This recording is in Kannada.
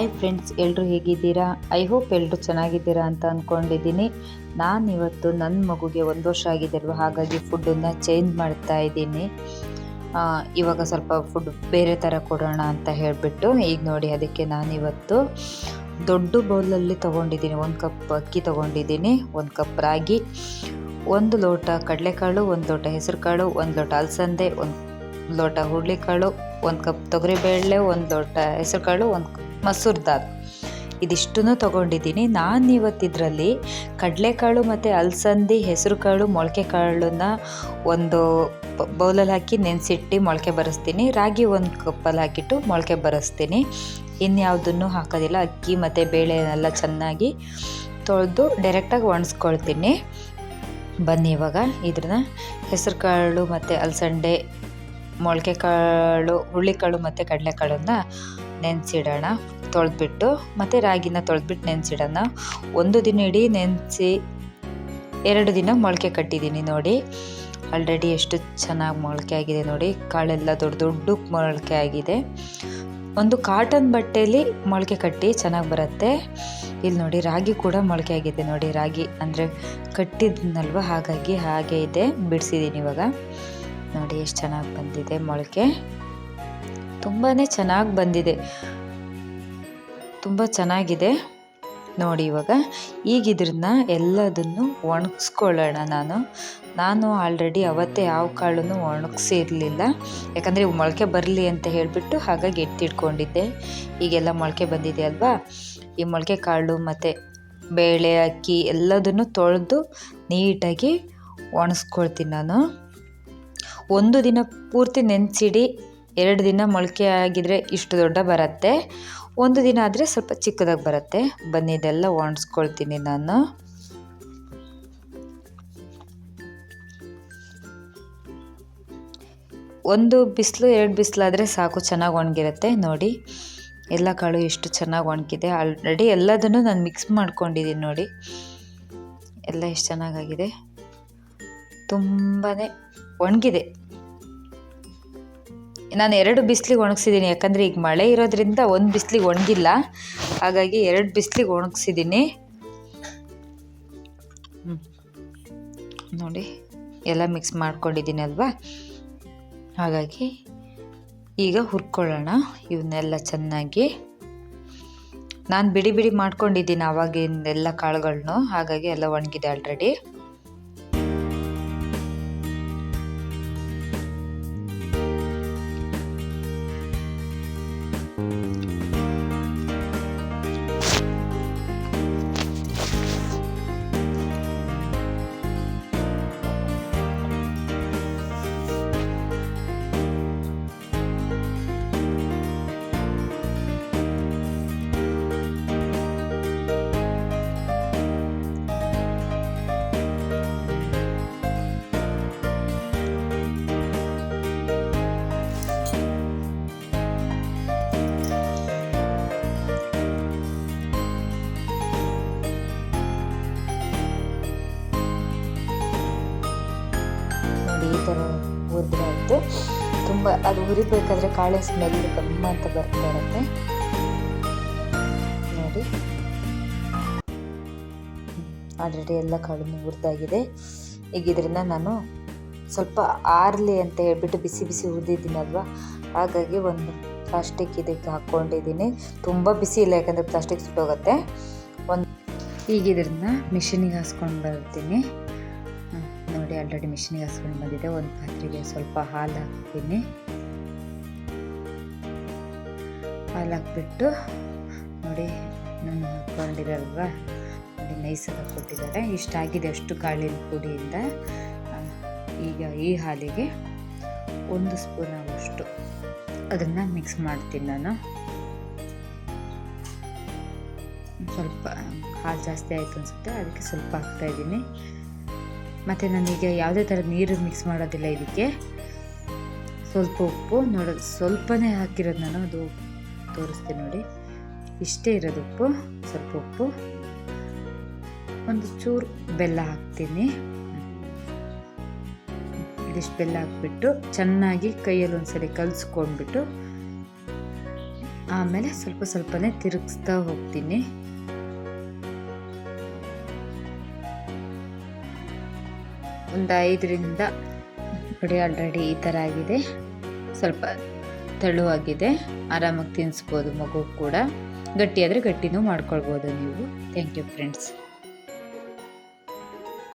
ಹಾಯ್ ಫ್ರೆಂಡ್ಸ್ ಎಲ್ಲರೂ ಹೇಗಿದ್ದೀರಾ? ಐ ಹೋಪ್ ಎಲ್ಲರೂ ಚೆನ್ನಾಗಿದ್ದೀರಾ ಅಂತ ಅಂದ್ಕೊಂಡಿದ್ದೀನಿ ನಾನು ಇವತ್ತು ನನ್ನ ಮಗುಗೆ ಒಂದು ವರ್ಷ ಆಗಿದೆ ಹಾಗಾಗಿ ಫುಡ್ಡನ್ನು ಚೇಂಜ್ ಮಾಡ್ತಾ ಇದ್ದೀನಿ. ಇವಾಗ ಸ್ವಲ್ಪ ಫುಡ್ ಬೇರೆ ಥರ ಕೊಡೋಣ ಅಂತ ಹೇಳಿಬಿಟ್ಟು, ಈಗ ನೋಡಿ ಅದಕ್ಕೆ ನಾನಿವತ್ತು ದೊಡ್ಡ ಬೌಲಲ್ಲಿ ತೊಗೊಂಡಿದ್ದೀನಿ. ಒಂದು ಕಪ್ ಅಕ್ಕಿ ತೊಗೊಂಡಿದ್ದೀನಿ, ಒಂದು ಕಪ್ ರಾಗಿ, ಒಂದು ಲೋಟ ಕಡಲೆಕಾಳು, ಒಂದು ಲೋಟ ಹೆಸರುಕಾಳು, ಒಂದು ಲೋಟ ಅಲಸಂದೆ, ಒಂದು ಲೋಟ ಹುರುಳಿಕಾಳು, ಒಂದು ಕಪ್ ತೊಗರಿಬೇಳೆ, ಒಂದು ಲೋಟ ಹೆಸರುಕಾಳು, ಒಂದು ಮಸೂರ್ ದಾಲ್. ಇದಿಷ್ಟನ್ನು ತೊಗೊಂಡಿದ್ದೀನಿ. ನಾನು ಇವತ್ತಿದ್ರಲ್ಲಿ ಕಡಲೆಕಾಳು ಮತ್ತು ಅಲಸಂದಿ ಹೆಸರು ಕಾಳು ಮೊಳಕೆ ಕಾಳನ್ನು ಒಂದು ಬೌಲಲ್ಲಿ ಹಾಕಿ ನೆನೆಸಿಟ್ಟು ಮೊಳಕೆ ಬರೆಸ್ತೀನಿ. ರಾಗಿ ಒಂದು ಕಪ್ಪಲ್ಲಿ ಹಾಕಿಟ್ಟು ಮೊಳಕೆ ಬರೆಸ್ತೀನಿ. ಇನ್ಯಾವುದನ್ನು ಹಾಕೋದಿಲ್ಲ. ಅಕ್ಕಿ ಮತ್ತು ಬೇಳೆನೆಲ್ಲ ಚೆನ್ನಾಗಿ ತೊಳೆದು ಡೈರೆಕ್ಟಾಗಿ ಒಣಸ್ಕೊಳ್ತೀನಿ. ಬನ್ನಿ ಇವಾಗ. ಇದನ್ನ ಹೆಸರು ಕಾಳು ಮತ್ತು ಅಲಸಂಡೆ ಮೊಳಕೆ ಕಾಳು ಹುರುಳಿಕಾಳು ಮತ್ತು ಕಡಲೆಕಾಳನ್ನು ನೆನೆಸಿಡೋಣ. ತೊಳೆದ್ಬಿಟ್ಟು ಮತ್ತು ರಾಗಿನ ತೊಳೆದ್ಬಿಟ್ಟು ನೆನೆಸಿಡೋಣ. ಒಂದು ದಿನ ಇಡೀ ನೆನೆಸಿ ಎರಡು ದಿನ ಮೊಳಕೆ ಕಟ್ಟಿದ್ದೀನಿ ನೋಡಿ. ಆಲ್ರೆಡಿ ಎಷ್ಟು ಚೆನ್ನಾಗಿ ಮೊಳಕೆ ಆಗಿದೆ ನೋಡಿ. ಕಾಳೆಲ್ಲ ದೊಡ್ಡ ದೊಡ್ಡ ಮೊಳಕೆ ಆಗಿದೆ. ಒಂದು ಕಾಟನ್ ಬಟ್ಟೆಯಲ್ಲಿ ಮೊಳಕೆ ಕಟ್ಟಿ ಚೆನ್ನಾಗಿ ಬರುತ್ತೆ. ಇಲ್ಲಿ ನೋಡಿ ರಾಗಿ ಕೂಡ ಮೊಳಕೆ ಆಗಿದೆ ನೋಡಿ. ರಾಗಿ ಅಂದರೆ ಕಟ್ಟಿದ್ನಲ್ವ? ಹಾಗಾಗಿ ಹಾಗೆ ಇದೆ. ಬಿಡಿಸಿದ್ದೀನಿ ಇವಾಗ. ನೋಡಿ ಎಷ್ಟು ಚೆನ್ನಾಗಿ ಬಂದಿದೆ ಮೊಳಕೆ. ತುಂಬಾ ಚೆನ್ನಾಗಿ ಬಂದಿದೆ. ತುಂಬ ಚೆನ್ನಾಗಿದೆ. ನೋಡಿ ಇವಾಗ, ಈಗ ಇದ್ರನ್ನ ಎಲ್ಲದನ್ನು ಒಣಗಿಸ್ಕೊಳ್ಳೋಣ ನಾನು. ನಾನು ಆಲ್ರೆಡಿ ಅವತ್ತೇ ಯಾವ ಕಾಳನ್ನು ಒಣಗಿಸಿರಲಿಲ್ಲ. ಯಾಕಂದರೆ ಮೊಳಕೆ ಬರಲಿ ಅಂತ ಹೇಳಿಬಿಟ್ಟು ಹಾಗಾಗಿ ಎತ್ತಿಟ್ಕೊಂಡಿದ್ದೆ. ಈಗೆಲ್ಲ ಮೊಳಕೆ ಬಂದಿದೆ ಅಲ್ವಾ? ಈ ಮೊಳಕೆ ಕಾಳು ಮತ್ತು ಬೇಳೆ, ಅಕ್ಕಿ ಎಲ್ಲದನ್ನು ತೊಳೆದು ನೀಟಾಗಿ ಒಣಗಿಸ್ಕೊಳ್ತೀನಿ ನಾನು. ಒಂದು ದಿನ ಪೂರ್ತಿ ನೆನೆಸಿಡಿ. ಎರಡು ದಿನ ಮೊಳಕೆ ಆಗಿದ್ರೆ ಇಷ್ಟು ದೊಡ್ಡ ಬರುತ್ತೆ. ಒಂದು ದಿನ ಆದರೆ ಸ್ವಲ್ಪ ಚಿಕ್ಕದಾಗಿ ಬರುತ್ತೆ. ಬನ್ನಿ, ಇದೆಲ್ಲ ಒಣಸ್ಕೊಳ್ತೀನಿ ನಾನು. ಒಂದು ಬಿಸಿಲು, ಎರಡು ಬಿಸಿಲಾದರೆ ಸಾಕು, ಚೆನ್ನಾಗಿ ಒಣಗಿರುತ್ತೆ. ನೋಡಿ, ಎಲ್ಲ ಕಾಳು ಎಷ್ಟು ಚೆನ್ನಾಗಿ ಒಣಗಿದೆ. ಆಲ್ರೆಡಿ ಎಲ್ಲದನ್ನು ನಾನು ಮಿಕ್ಸ್ ಮಾಡ್ಕೊಂಡಿದ್ದೀನಿ ನೋಡಿ. ಎಲ್ಲ ಎಷ್ಟು ಚೆನ್ನಾಗಾಗಿದೆ. ತುಂಬಾ ಒಣಗಿದೆ. ನಾನು ಎರಡು ಬಿಸಿಲಿಗೆ ಒಣಗಿಸಿದ್ದೀನಿ. ಯಾಕಂದರೆ ಈಗ ಮಳೆ ಇರೋದ್ರಿಂದ ಒಂದು ಬಿಸಿಲಿಗೆ ಒಣಗಿಲ್ಲ. ಹಾಗಾಗಿ ಎರಡು ಬಿಸಿಲಿಗೆ ಒಣಗಿಸಿದ್ದೀನಿ. ನೋಡಿ, ಎಲ್ಲ ಮಿಕ್ಸ್ ಮಾಡ್ಕೊಂಡಿದ್ದೀನಿ ಅಲ್ವಾ? ಹಾಗಾಗಿ ಈಗ ಹುರ್ಕೊಳ್ಳೋಣ. ಇವನ್ನೆಲ್ಲ ಚೆನ್ನಾಗಿ. ನಾನು ಬಿಡಿ ಬಿಡಿ ಮಾಡ್ಕೊಂಡಿದ್ದೀನಿ ಆವಾಗಿಂದೆಲ್ಲ ಕಾಳುಗಳನ್ನು ಹಾಗಾಗಿ ಎಲ್ಲ ಒಣಗಿದೆ ಆಲ್ರೆಡಿ ತುಂಬ ಅದು ಹುರಿಬೇಕಾದ್ರೆ ಕಾಳೆ ಸ್ಮೆಲ್ ಗಮ್ಮ ಅಂತ ಬರ್ತಾ ಇರುತ್ತೆ ನೋಡಿ. ಆಲ್ರೆಡಿ ಎಲ್ಲ ಕಾಳು ಹುರಿದಾಗಿದೆ ಈಗ ಇದರಿಂದ ನಾನು ಸ್ವಲ್ಪ ಆರಲಿ ಅಂತ ಹೇಳ್ಬಿಟ್ಟು ಬಿಸಿ ಬಿಸಿ ಹುರಿದಿದ್ದೀನಲ್ವ? ಹಾಗಾಗಿ ಒಂದು ಪ್ಲಾಸ್ಟಿಕ್ ಇದಕ್ಕೆ ಹಾಕ್ಕೊಂಡಿದ್ದೀನಿ. ತುಂಬ ಬಿಸಿ ಇಲ್ಲ, ಯಾಕಂದರೆ ಪ್ಲಾಸ್ಟಿಕ್ ಸುಟ್ಟೋಗುತ್ತೆ. ಒಂದು ಈಗ ಇದರಿಂದ ಮಿಷಿನಿಗೆ ಹಾಸ್ಕೊಂಡು ಬರ್ತೀನಿ. ನೋಡಿ ಆಲ್ರೆಡಿ ಮಿಷಿನಿಗೆ ಹಾಸ್ಕೊಂಡು ಬಂದಿದೆ. ಒಂದು ಪಾತ್ರೆಗೆ ಸ್ವಲ್ಪ ಹಾಲು ಹಾಕ್ತೀನಿ. ಹಾಲು ಹಾಕ್ಬಿಟ್ಟು ನೋಡಿ ನಾನು ಹಾಕ್ಕೊಂಡಿರಲ್ವಾ ನೋಡಿ ನೈಸಾಗಿ ಕೊಟ್ಟಿದ್ದಾರೆ. ಇಷ್ಟಾಗಿದೆ ಅಷ್ಟು ಕಾಳಿನ ಪುಡಿಯಿಂದ. ಈಗ ಈ ಹಾಲಿಗೆ ಒಂದು ಸ್ಪೂನ್ ಆಗುವಷ್ಟು ಅದನ್ನು ಮಿಕ್ಸ್ ಮಾಡ್ತೀನಿ ನಾನು. ಸ್ವಲ್ಪ ಹಾಲು ಜಾಸ್ತಿ ಆಯಿತು ಅನಿಸುತ್ತೆ, ಅದಕ್ಕೆ ಸ್ವಲ್ಪ ಹಾಕ್ತಾಯಿದ್ದೀನಿ ಮತ್ತು ನನಗೆ ಯಾವುದೇ ಥರ ನೀರು ಮಿಕ್ಸ್ ಮಾಡೋದಿಲ್ಲ ಇದಕ್ಕೆ. ಸ್ವಲ್ಪ ಉಪ್ಪು ನೋಡೋದು ಸ್ವಲ್ಪನೇ ಹಾಕಿರೋದು ನಾನು, ಅದು ತೋರಿಸ್ತೀನಿ ನೋಡಿ. ಇಷ್ಟೇ ಇರೋದು ಉಪ್ಪು, ಸ್ವಲ್ಪ ಉಪ್ಪು. ಒಂದು ಚೂರು ಬೆಲ್ಲ ಹಾಕ್ತೀನಿ. ಇದಿಷ್ಟು ಬೆಲ್ಲ ಹಾಕ್ಬಿಟ್ಟು ಚೆನ್ನಾಗಿ ಕೈಯಲ್ಲಿ ಒಂದ್ಸರಿ ಕಲಸ್ಕೊಂಡ್ಬಿಟ್ಟು ಆಮೇಲೆ ಸ್ವಲ್ಪ ಸ್ವಲ್ಪನೇ ತಿರುಗಿಸ್ತಾ ಹೋಗ್ತೀನಿ. ಒಂದು ಐದರಿಂದ ನೋಡಿ ಆಲ್ರೆಡಿ ಈ ಥರ ಆಗಿದೆ. ಸ್ವಲ್ಪ ತೆಳುವಾಗಿದೆ. ಆರಾಮಾಗಿ ತಿನ್ನಿಸ್ಬೋದು ಮಗು ಕೂಡ. ಗಟ್ಟಿಯಾದರೆ ಗಟ್ಟಿನೂ ಮಾಡ್ಕೊಳ್ಬೋದು ನೀವು. Thank you friends